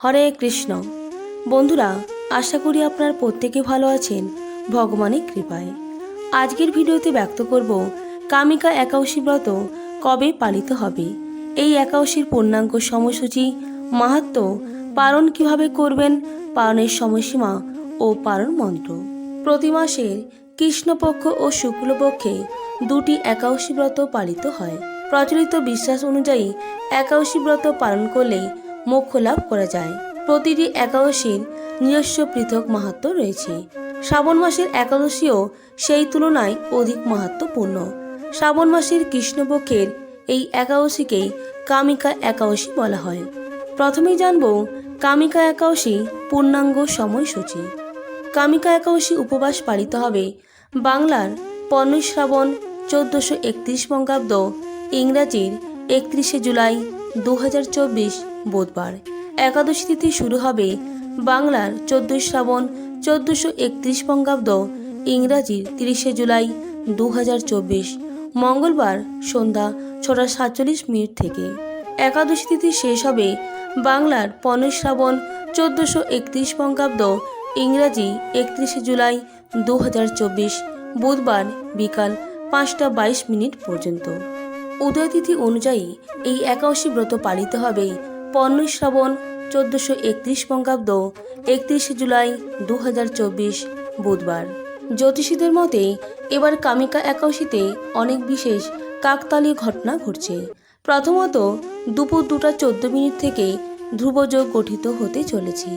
হরে কৃষ্ণ। বন্ধুরা, আশা করি আপনার প্রত্যেকে ভালো আছেন। ভগবানের কৃপায়। আজকের ভিডিওতে ব্যক্ত করব, কামিকা একাদশী ব্রত কবে পালিত হবে? এই একাদশীর পূর্ণাঙ্গ সময়সূচি মাহাত্ম পালন কীভাবে করবেন? পালনের সময়সীমা ও পালন মন্ত্র। প্রতি মাসের কৃষ্ণপক্ষ ও শুক্লপক্ষে দুটি একাদশী ব্রত পালিত হয়। প্রচলিত বিশ্বাস অনুযায়ী একাদশী ব্রত পালন করলে মোক্ষ লাভ করা যায়। প্রতিটি একাদশীর নিজস্ব পৃথক মাহাত্ম রয়েছে। শ্রাবণ মাসের একাদশীও সেই তুলনায় অধিক মাহাত্মপূর্ণ। শ্রাবণ মাসের কৃষ্ণপক্ষের এই একাদশীকেই কামিকা একাদশী বলা হয়। প্রথমেই জানব কামিকা একাদশী পূর্ণাঙ্গ সময়সূচি। কামিকা একাদশী উপবাস পালিত হবে বাংলার পনেরোই শ্রাবণ চোদ্দোশো একত্রিশ বঙ্গাব্দ ইংরাজির একত্রিশে জুলাই দু হাজার চব্বিশ বুধবার। একাদশী তিথি শুরু হবে বাংলার চোদ্দোই শ্রাবণ, চোদ্দশো একত্রিশ বঙ্গাব্দ ইংরাজির তিরিশে জুলাই দু হাজার চব্বিশ। মঙ্গলবার সন্ধ্যা ছটা সাতচল্লিশ মিনিট থেকে। একাদশী তিথি শেষ হবে বাংলার পনেরোই শ্রাবণ, চোদ্দোশো একত্রিশ বঙ্গাব্দ, ইংরাজি একত্রিশে জুলাই দু হাজার চব্বিশ। বুধবার বিকাল পাঁচটা বাইশ মিনিট পর্যন্ত। উদয়তিথি অনুযায়ী এই একাদশী ব্রত পালিত হবে পনেরোই শ্রাবণ চোদ্দোশো একত্রিশ বঙ্গাব্দ, একত্রিশে জুলাই দু হাজার চব্বিশ বুধবার। জ্যোতিষীদের মতে, এবার কামিকা একাদশীতে অনেক বিশেষ কাকতালীয় ঘটনা ঘটছে। প্রথমত, দুপুর দুটা চোদ্দ মিনিট থেকে ধ্রুবযোগ গঠিত হতে চলেছে।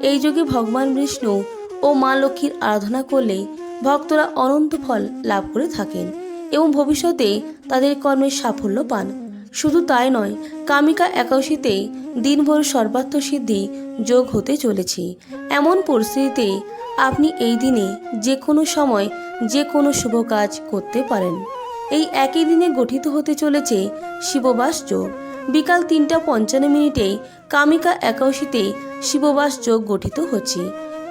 এই যুগে ভগবান বিষ্ণু ও মা লক্ষ্মীর আরাধনা করলে ভক্তরা অনন্ত ফল লাভ করে থাকেন এবং ভবিষ্যতে তাদের কর্মের সাফল্য পান। শুধু তাই নয়, কামিকা একাদশীতে দিনভর সর্বাত্ম সিদ্ধি যোগ হতে চলেছে। এমন পরিস্থিতিতে আপনি এই দিনে যে কোনো সময় যে কোনো শুভ কাজ করতে পারেন। এই একই দিনে গঠিত হতে চলেছে শিববাস যোগ। বিকাল তিনটা পঞ্চান্ন মিনিটে কামিকা একাদশীতে শিববাস যোগ গঠিত হচ্ছে।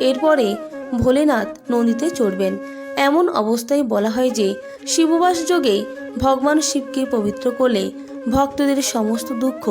এরপরে ভোলেনাথ নদীতে চড়বেন। এমন অবস্থায় বলা হয় যে শিববাস যোগে ভগবান শিবকে পবিত্র করলে ভক্তদের সমস্ত দুঃখ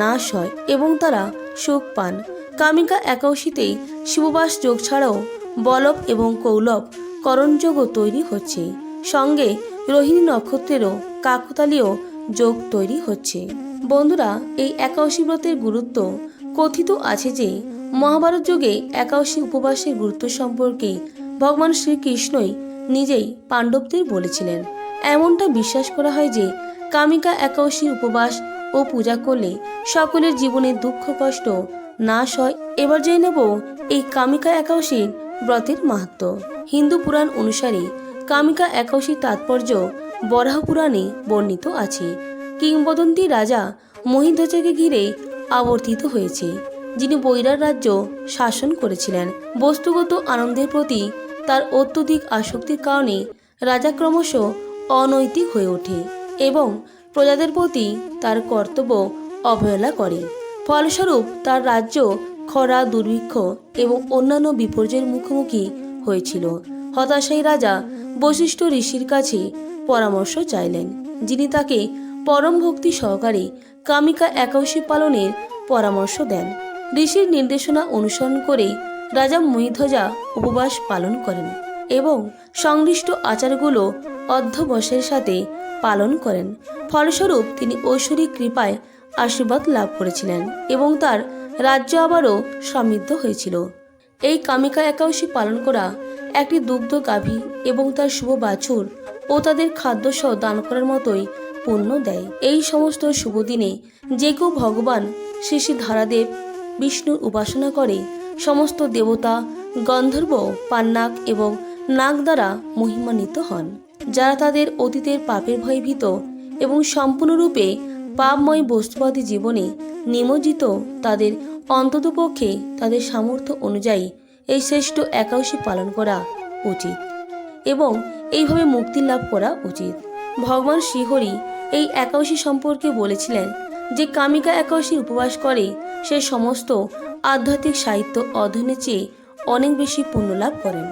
নাশ হয় এবং তারা সুখ পান। কামিকা একাদশীতেই শিববাস যোগ ছাড়াও বলব এবং কৌলভ করণযোগও তৈরি হচ্ছে। সঙ্গে রোহিণী নক্ষত্রেরও কাকতালীয় যোগ তৈরি হচ্ছে। বন্ধুরা, এই একাদশী ব্রতের গুরুত্ব কথিত আছে যে মহাভারত যুগে একাদশী উপবাসের গুরুত্ব সম্পর্কে ভগবান শ্রীকৃষ্ণই নিজেই পাণ্ডবদের বলেছিলেন। এমনটা বিশ্বাস করা হয় যে, কামিকা একাদশীর উপবাস ও পূজা করলে সকলের জীবনের দুঃখ, কষ্ট নাশ হয়। এবার জেনে নেব এই কামিকা একাদশীর ব্রতের মাহাত্ম। হিন্দু পুরাণ অনুসারে কামিকা একাদশীর তাৎপর্য বরাহ পুরাণে বর্ণিত আছে। কিংবদন্তি রাজা মহিধ্বজকে ঘিরে আবর্তিত হয়েছে, যিনি বৈরার রাজ্য শাসন করেছিলেন। বস্তুগত আনন্দের প্রতি তার অত্যধিক আসক্তির কারণে রাজা ক্রমশ অনৈতিক হয়ে ওঠে এবং প্রজাদের প্রতি তার কর্তব্য অবহেলা করে। ফলস্বরূপ তার রাজ্য খরা, দুর্ভিক্ষ এবং অন্যান্য বিপর্যয়ের মুখোমুখি হয়েছিল। হতাশায়ী রাজা বশিষ্ঠ ঋষির কাছে পরামর্শ চাইলেন, যিনি তাকে পরম ভক্তি সহকারে কামিকা একাদশী পালনের পরামর্শ দেন। ঋষির নির্দেশনা অনুসরণ করে রাজা মহিধ্বজা উপবাস পালন করেন এবং সংশ্লিষ্ট আচারগুলো অধ্যবসের সাথে পালন করেন। ফলস্বরূপ তিনি ঐশ্বরিক কৃপায় আশীর্বাদ লাভ করেছিলেন এবং তার রাজ্য আবারও সমৃদ্ধ হয়েছিল। এই কামিকা একাদশী পালন করা একটি দুগ্ধ গাভী এবং তার শুভ বাছুর ও তাদের খাদ্যসহ দান করার মতোই পুণ্য দেয়। এই সমস্ত শুভ দিনে যে কেউ ভগবান শ্রী শ্রী ধারাদেব বিষ্ণুর উপাসনা করে সমস্ত দেবতা, গন্ধর্ব, পান্নাক এবং নাগ দ্বারা মহিমান্বিত হন। যারা তাদের অতীতের পাপের ভয়ে ভীত এবং সম্পূর্ণরূপে পাপময় বস্তুবাদী জীবনে নিমজ্জিত তাদের অন্ততপক্ষে তাদের সামর্থ্য অনুযায়ী এই শ্রেষ্ঠ একাদশী পালন করা উচিত এবং এইভাবে মুক্তি লাভ করা উচিত। ভগবান শ্রীহরি এই একাদশী সম্পর্কে বলেছিলেন যে কামিকা একাদশীর উপবাস করে সে সমস্ত আধ্যাত্মিক সাহিত্য অধ্যয়নের চেয়ে অনেক বেশি পুণ্য লাভ করেন।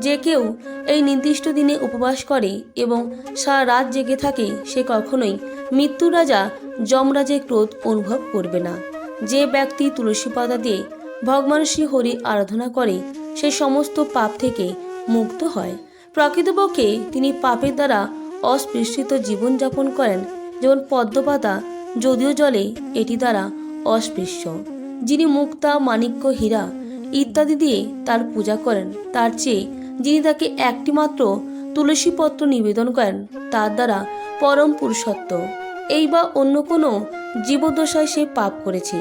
যে কেউ এই নির্দিষ্ট দিনে উপবাস করে এবং সারা রাত জেগে থাকে, সে কখনোই মৃত্যুর রাজা যমরাজের ক্রোধ অনুভব করবে না। যে ব্যক্তি তুলসী পাতা দিয়ে ভগবান শ্রী হরি আরাধনা করে, সে সমস্ত পাপ থেকে মুক্ত হয়। প্রকৃতপক্ষে তিনি পাপের দ্বারা অস্পৃশ্চিত জীবনযাপন করেন, যেমন পদ্মপাতা, যদিও জলে এটি দ্বারা অস্পৃশ্য। যিনি মুক্তা, মাণিক্য, হীরা ইত্যাদি দিয়ে তার পূজা করেন, তার চেয়ে যিনি তাকে একটিমাত্র তুলসী পত্র নিবেদন করেন, তার দ্বারা পরম পুরুষত্ব। এই বা অন্য কোনো জীবদশায় সে পাপ করেছে।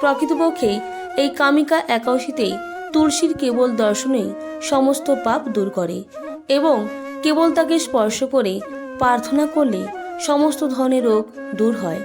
প্রকৃতপক্ষে এই কামিকা একাদশীতে তুলসীর কেবল দর্শনেই সমস্ত পাপ দূর করে এবং কেবল তাকে স্পর্শ করে প্রার্থনা করলে সমস্ত ধরনের রোগ দূর হয়।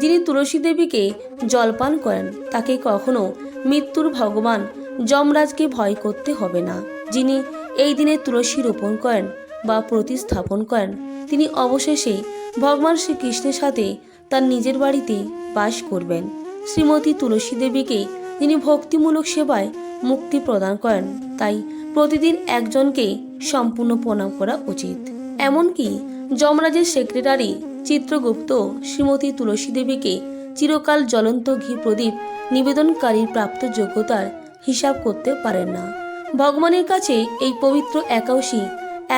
যিনি তুলসী দেবীকে জলপান করেন, তাকে কখনো মৃত্যুর ভগবান যমরাজকে ভয় করতে হবে না। যিনি এই দিনে তুলসী রোপণ করেন বা প্রতিস্থাপন করেন, তিনি অবশেষে ভগবান শ্রীকৃষ্ণের সাথে তার নিজের বাড়িতে বাস করবেন। শ্রীমতী তুলসী দেবীকে যিনি ভক্তিমূলক সেবায় মুক্তি প্রদান করেন, তাই প্রতিদিন একজনকে সম্পূর্ণ প্রণাম করা উচিত। এমনকি যমরাজের সেক্রেটারি চিত্রগুপ্ত শ্রীমতী তুলসী দেবীকে চিরকাল জ্বলন্ত ঘি প্রদীপ নিবেদনকারীর প্রাপ্ত যোগ্যতার হিসাব করতে পারেন না। ভগবানের কাছে এই পবিত্র একাদশী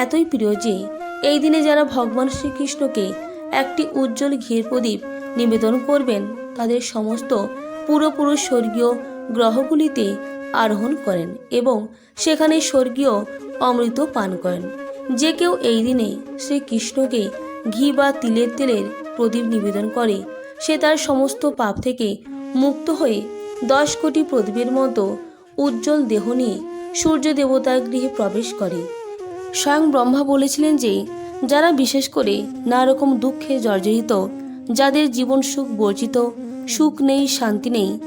এতই প্রিয় যে, এই দিনে যারা ভগবান শ্রীকৃষ্ণকে একটি উজ্জ্বল ঘির প্রদীপ নিবেদন করবেন, তাদের সমস্ত পুরোপুরো স্বর্গীয় গ্রহগুলিতে আরোহণ করেন এবং সেখানে স্বর্গীয় অমৃত পান করেন। যে কেউ এই দিনে শ্রীকৃষ্ণকে ঘি বা তিলের তেলের প্রদীপ নিবেদন করে। সে তার সমস্ত পাপ থেকে মুক্ত হয়ে দশ কোটি প্রদীপের মতো উজ্জ্বল দেহ নিয়ে সূর্য দেবতার গৃহে প্রবেশ করে। স্বয়ং ব্রহ্মা বলেছিলেন যে, যারা বিশেষ করে নানা রকম দুঃখে জর্জরিত, যাদের জীবন সুখ বর্জিত, সুখ নেই, শান্তি নেই,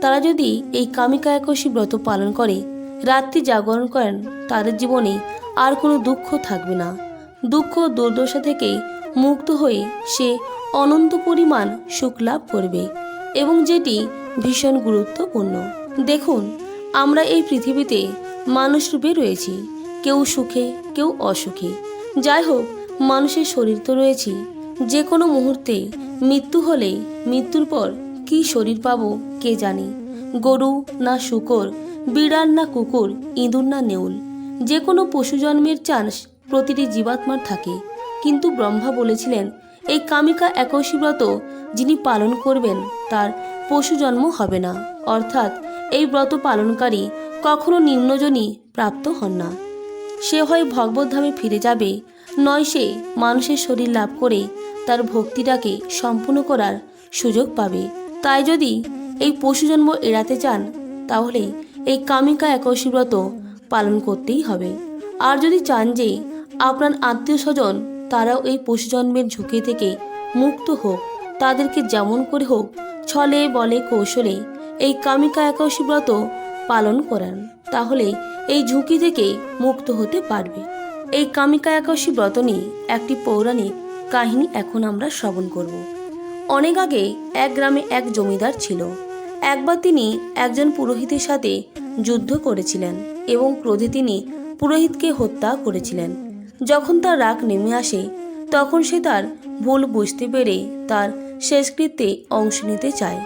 তারা যদি এই কামিকা একাদশী ব্রত পালন করে, রাত্রি জাগরণ করেন, তাদের জীবনে আর কোনো দুঃখ থাকবে না। দুঃখ দুর্দশা থেকে মুক্ত হয়ে সে অনন্ত পরিমাণ সুখ লাভ করবে এবং যেটি ভীষণ গুরুত্বপূর্ণ। দেখুন, আমরা এই পৃথিবীতে মানুষ রূপে রয়েছি, কেউ সুখে, কেউ অসুখে। যাই হোক, মানুষের শরীর তো রয়েছে। যে কোনো মুহূর্তে মৃত্যু হলে মৃত্যুর পর কি শরীর পাবো কে জানে? গরু না শুকর, বিড়াল না কুকুর, ইঁদুর না নেউল। যে কোনো পশু জন্মের চান্স প্রতিটি জীবাত্মার থাকে। কিন্তু ব্রহ্মা বলেছিলেন, এই কামিকা একাদশী ব্রত যিনি পালন করবেন, তার পশু জন্ম হবে না। অর্থাৎ এই ব্রত পালনকারী কখনো নিম্নজনই প্রাপ্ত হন না। সে হয় ভগবদ্ধামে ফিরে যাবে, নয় সে মানুষের শরীর লাভ করে তার ভক্তিটাকে সম্পূর্ণ করার সুযোগ পাবে। তাই যদি এই পশুজন্ম এড়াতে চান, তাহলে এই কামিকা একশী ব্রত পালন করতেই হবে। আর যদি চান যে আপনার আত্মীয় স্বজন তারাও এই পশুজন্মের ঝুঁকি থেকে মুক্ত হোক। তাদেরকে যেমন করে হোক, ছলে, বলে, কৌশলে এই কামিকা একাদশী ব্রত পালন করান। তাহলে এই ঝুঁকি থেকে মুক্ত হতে পারবে। এই কামিকা একাদশী ব্রত নিয়ে একটি পৌরাণিক কাহিনী এখন আমরা শ্রবণ করব। অনেক আগে এক গ্রামে এক জমিদার ছিল। একবার তিনি একজন পুরোহিতের সাথে যুদ্ধ করেছিলেন এবং ক্রোধে তিনি পুরোহিতকে হত্যা করেছিলেন। যখন তার রাগ নেমে আসে, তখন সে তার ভুল বুঝতে পেরে তার শেষকৃত্যে অংশ নিতে চায়।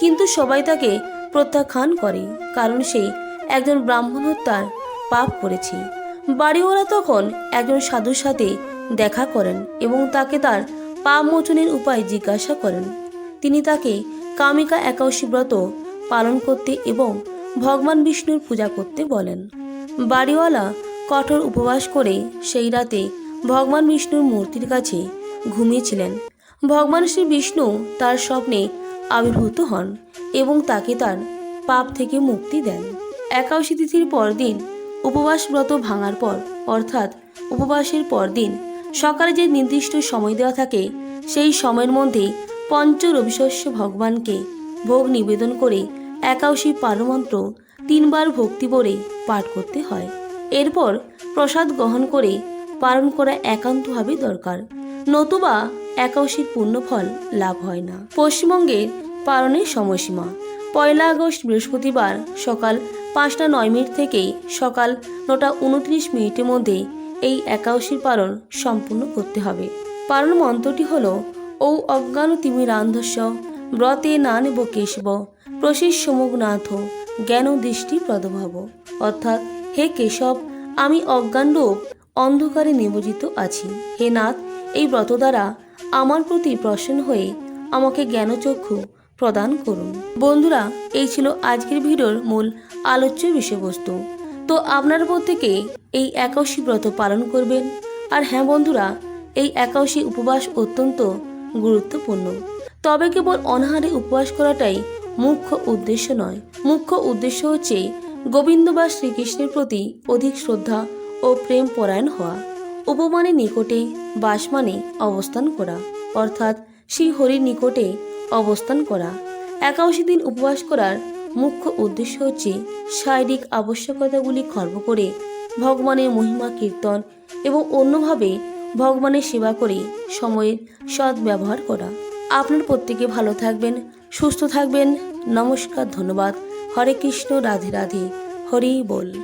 কিন্তু সবাই তাকে প্রত্যাখ্যান করে, কারণ সে একজন ব্রাহ্মণ হত্যার পাপ করেছে। বাড়িওয়ালা তখন একজন সাধুর সাথে দেখা করেন এবং তাকে তার পাপ মোচনের উপায় জিজ্ঞাসা করেন। তিনি তাকে কামিকা একাদশী ব্রত পালন করতে এবং ভগবান বিষ্ণুর পূজা করতে বলেন। বাড়িওয়ালা কঠোর উপবাস করে সেই রাতে ভগবান বিষ্ণুর মূর্তির কাছে ঘুমিয়েছিলেন। ভগবান শ্রী বিষ্ণু তার স্বপ্নে আবির্ভূত হন এবং তাকে তার পাপ থেকে মুক্তি দেন। একাদশী তিথির পরদিন উপবাস ব্রত ভাঙার পর, অর্থাৎ উপবাসের পরদিন সকালে যে নির্দিষ্ট সময় দেওয়া থাকে, সেই সময়ের মধ্যে পঞ্চ রবিশস্য ভগবানকে ভোগ নিবেদন করে একাদশী পারমন্ত্র তিনবার ভক্তি বলে পাঠ করতে হয়। এরপর প্রসাদ গ্রহণ করে পালন করা একান্তভাবে দরকার। নতুবা একাদশীর পূর্ণফল লাভ হয় না। পশ্চিমবঙ্গের পালনের সময়সীমা। পয়লা আগস্ট বৃহস্পতিবার সকাল পাঁচটা নয় মিনিট থেকে সকাল নটা উনত্রিশ মিনিটের মধ্যে এই একাদশীর পালন সম্পূর্ণ করতে হবে। পালন মন্ত্রটি হল, ঔ অজ্ঞান তিমিরান্ধস্য ব্রতে না নেব কেশব প্রশিষ্য মুগনাথ জ্ঞান দৃষ্টি প্রদভাব। অর্থাৎ হে কেশব, আমি অজ্ঞানরূপ অন্ধকারে নিমজ্জিত আছি। হে নাথ, এই ব্রত দ্বারা আমার প্রতি প্রসন্ন হয়ে আমাকে জ্ঞানচক্ষু প্রদান করুন। বন্ধুরা, এই ছিল আজকের ভিডিওর মূল আলোচ্য বিষয়বস্তু। তো আপনার প্রত্যেকে এই একাশী ব্রত পালন করবেন। আর হ্যাঁ বন্ধুরা, এই একাদশী উপবাস অত্যন্ত গুরুত্বপূর্ণ। তবে কেবল অনাহারে উপবাস করাটাই মুখ্য উদ্দেশ্য নয়। মুখ্য উদ্দেশ্য হচ্ছে গোবিন্দ বা শ্রীকৃষ্ণের প্রতি অধিক শ্রদ্ধা ও প্রেম পরায়ণ হওয়া উপমানে নিকটে বাস মানে অবস্থান করা, অর্থাৎ শ্রী হরির নিকটে অবস্থান করা। একাশি দিন উপবাস করার মুখ্য উদ্দেশ্য হচ্ছে শারীরিক আবশ্যকতাগুলি খর্ব করে ভগবানের মহিমা, কীর্তন এবং অন্যভাবে ভগবানের সেবা করে সময়ের সদ্ব্যবহার করা। আপনার প্রত্যেকে ভালো থাকবেন, সুস্থ থাকবেন। নমস্কার, ধন্যবাদ। হরে কৃষ্ণ রাধে রাধে হরি বল।